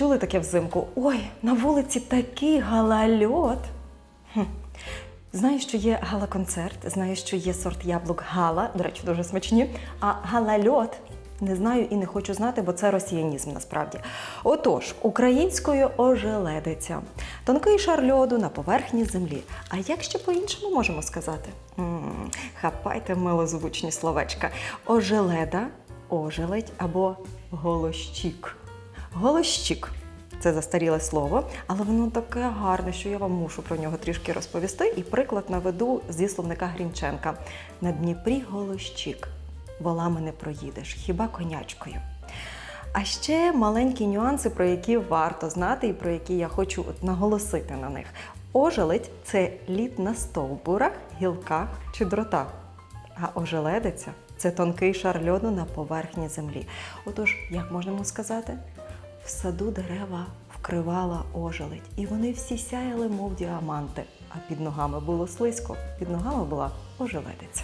чули таке взимку? Ой, на вулиці такий галальот. Хм. Знаю, що є гала-концерт, знаю, що є сорт яблук гала, до речі, дуже смачні. А галальот не знаю і не хочу знати, бо це росіянізм насправді. Отож, українською ожеледиця. Тонкий шар льоду на поверхні землі. А як ще по-іншому можемо сказати? м хапайте милозвучні словечка. Ожеледа, ожеледь або голощік. Голощік. Це застаріле слово, але воно таке гарне, що я вам мушу про нього трішки розповісти. І приклад наведу зі словника Грінченка. На Дніпрі голощік. Волами не проїдеш, хіба конячкою. А ще маленькі нюанси, про які варто знати, і про які я хочу наголосити на них. Ожеледь це лід на стовбурах, гілках чи дротах. А ожеледиця це тонкий шар льоду на поверхні землі. Отож, як можемо сказати? Саду дерева вкривала ожеледь, і вони всі сяяли, мов діаманти. А під ногами було слизько, під ногами була ожеледиця.